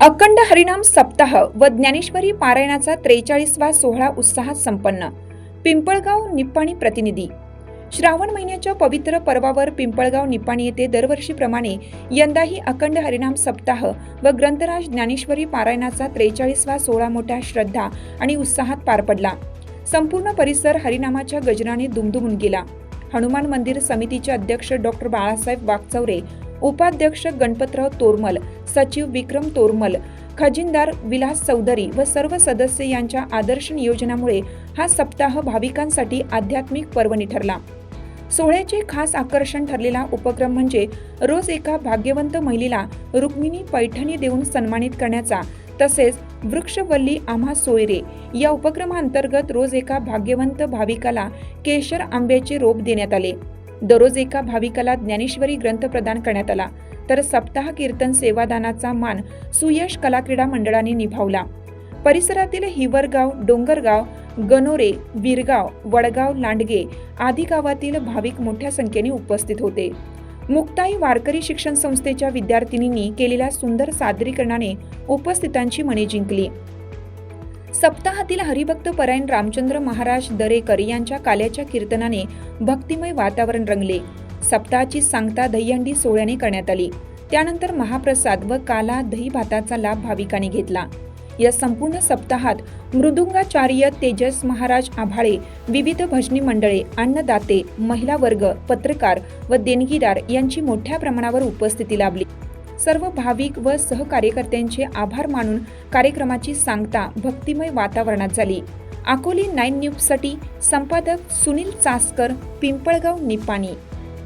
अखंड हरिनाम सप्ताह व ज्ञानेश्वरी पारायणाचा त्रेचाळीसवा सोहळा उत्साहात संपन्न. पिंपळगाव निप्पाणी प्रतिनिधी. श्रावण महिन्याच्या पवित्र पर्वावर पिंपळगाव निप्पाणी येथे दरवर्षीप्रमाणे यंदाही अखंड हरिनाम सप्ताह व ग्रंथराज ज्ञानेश्वरी पारायणाचा त्रेचाळीसवा सोहळा मोठ्या श्रद्धा आणि उत्साहात पार पडला. संपूर्ण परिसर हरिनामाच्या गजराने दुमदुमून गेला. हनुमान मंदिर समितीचे अध्यक्ष डॉक्टर बाळासाहेब वागचौरे उपाध्यक्ष गणपतराव तोरमल सचिव विक्रम तोरमल खजिनदार विलास चौधरी व सर्व सदस्य यांच्या आदर्श नियोजनामुळे हा सप्ताह भाविकांसाठी आध्यात्मिक पर्वणी ठरला. सोहळ्याचे खास आकर्षण ठरलेला उपक्रम म्हणजे रोज एका भाग्यवंत महिलेला रुक्मिणी पैठणी देऊन सन्मानित करण्याचा तसेच वृक्षवल्ली आम्हा सोयरे या उपक्रमांतर्गत रोज एका भाग्यवंत भाविकाला केशर आंब्याचे रोप देण्यात आले. दररोज एका भाविकाला ज्ञानेश्वरी ग्रंथ प्रदान करण्यात आला. तर सप्ताह कीर्तन सेवादानाचा मान सुयश कलाक्रीडा मंडळाने निभावला. परिसरातील हिवरगाव डोंगरगाव गनोरे विरगाव वडगाव लांडगे आदी गावातील भाविक मोठ्या संख्येने उपस्थित होते. मुक्ताई वारकरी शिक्षण संस्थेच्या विद्यार्थिनींनी केलेल्या सुंदर सादरीकरणाने उपस्थितांची मने जिंकली. सप्ताहातील हरिभक्त परायण रामचंद्र महाराज दरेकर यांच्या काल्याच्या कीर्तनाने भक्तिमय वातावरण रंगले. सप्ताहाची सांगता दहीहंडी सोहळ्याने करण्यात आली. त्यानंतर महाप्रसाद व काला दही भाताचा लाभ भाविकांनी घेतला. या संपूर्ण सप्ताहात मृदुंगाचार्य तेजस महाराज आभाळे विविध भजनी मंडळे अन्नदाते महिला वर्ग पत्रकार व देणगीदार यांची मोठ्या प्रमाणावर उपस्थिती लाभली. सर्व भाविक व सहकार्यकर्त्यांचे आभार मानून कार्यक्रमाची सांगता भक्तिमय वातावरणात झाली. अकोली नाईन न्यूजसाठी संपादक सुनील चासकर पिंपळगाव निपाणी.